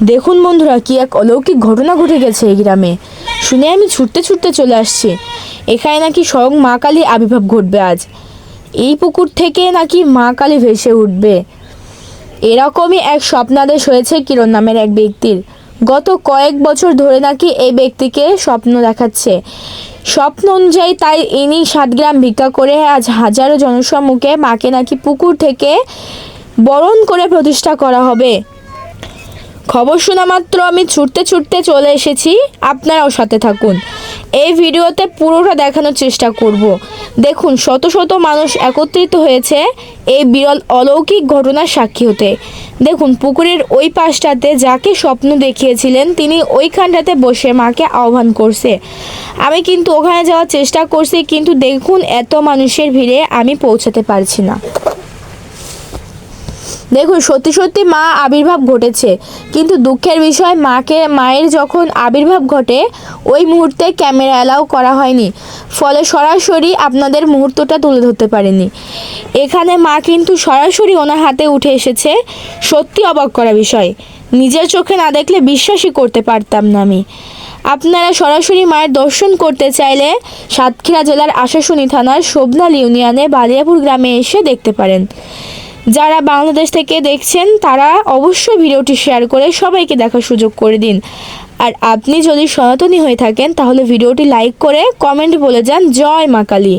দেখুন বন্ধুরা, কি এক অলৌকিক ঘটনা ঘটে গেছে এই গ্রামে। শুনে আমি ছুটতে ছুটতে চলে আসছি। এখানে নাকি স্বয়ং মা কালী আবির্ভাব ঘটবে আজ। এই পুকুর থেকে নাকি মা কালী ভেসে উঠবে। এরকমই এক স্বপ্নাদেশ হয়েছে কিরণ নামের এক ব্যক্তির। গত কয়েক বছর ধরে নাকি এই ব্যক্তিকে স্বপ্ন দেখাচ্ছে। স্বপ্ন অনুযায়ী তাই ইনি সাত গ্রাম ভিক্ষা করে আজ হাজারো জনসম্মুখে মাকে নাকি পুকুর থেকে বরণ করে প্রতিষ্ঠা করা হবে। খবর শোনা মাত্র আমি ছুটতে ছুটতে চলে এসেছি, আপনারাও সাথে থাকুন। এই ভিডিওতে পুরোটা দেখানোর চেষ্টা করব। দেখুন, শত শত মানুষ একত্রিত হয়েছে এই বিরল অলৌকিক ঘটনার সাক্ষী হতে। দেখুন, পুকুরের ওই পাশটাতে যাকে স্বপ্ন দেখিয়েছিলেন, তিনি ওইখানটাতে বসে মাকে আহ্বান করছে। আমি কিন্তু ওখানে যাওয়ার চেষ্টা করছি, কিন্তু দেখুন, এত মানুষের ভিড়ে আমি পৌঁছাতে পারছি না। দেখুন, সত্যি সত্যি মা আবির্ভাব ঘটেছে। কিন্তু দুঃখের বিষয়, মাকে, মায়ের যখন আবির্ভাব ঘটে, ওই মুহূর্তে ক্যামেরা অ্যালাউ করা হয়নি। ফলে সরাসরি আপনাদের মুহূর্তটা তুলে ধরতে পারেনি। এখানে মা কিন্তু সরাসরি ওনার হাতে উঠে এসেছে। সত্যি অবাক করা বিষয়। নিজের চোখে না দেখলে বিশ্বাসই করতে পারতাম না আমি। আপনারা সরাসরি মায়ের দর্শন করতে চাইলে সাতক্ষীরা জেলার আশাশুনি থানার শোভনাল ইউনিয়নে বালিয়াপুর গ্রামে এসে দেখতে পারেন। যারা বাংলাদেশ থেকে দেখছেন, তারা অবশ্যই ভিডিওটি শেয়ার করে সবাইকে দেখার সুযোগ করে দিন। আর আপনি যদি সনাতনী হয়ে থাকেন, তাহলে ভিডিওটি লাইক করে কমেন্ট বলে যান। জয় মা কালী।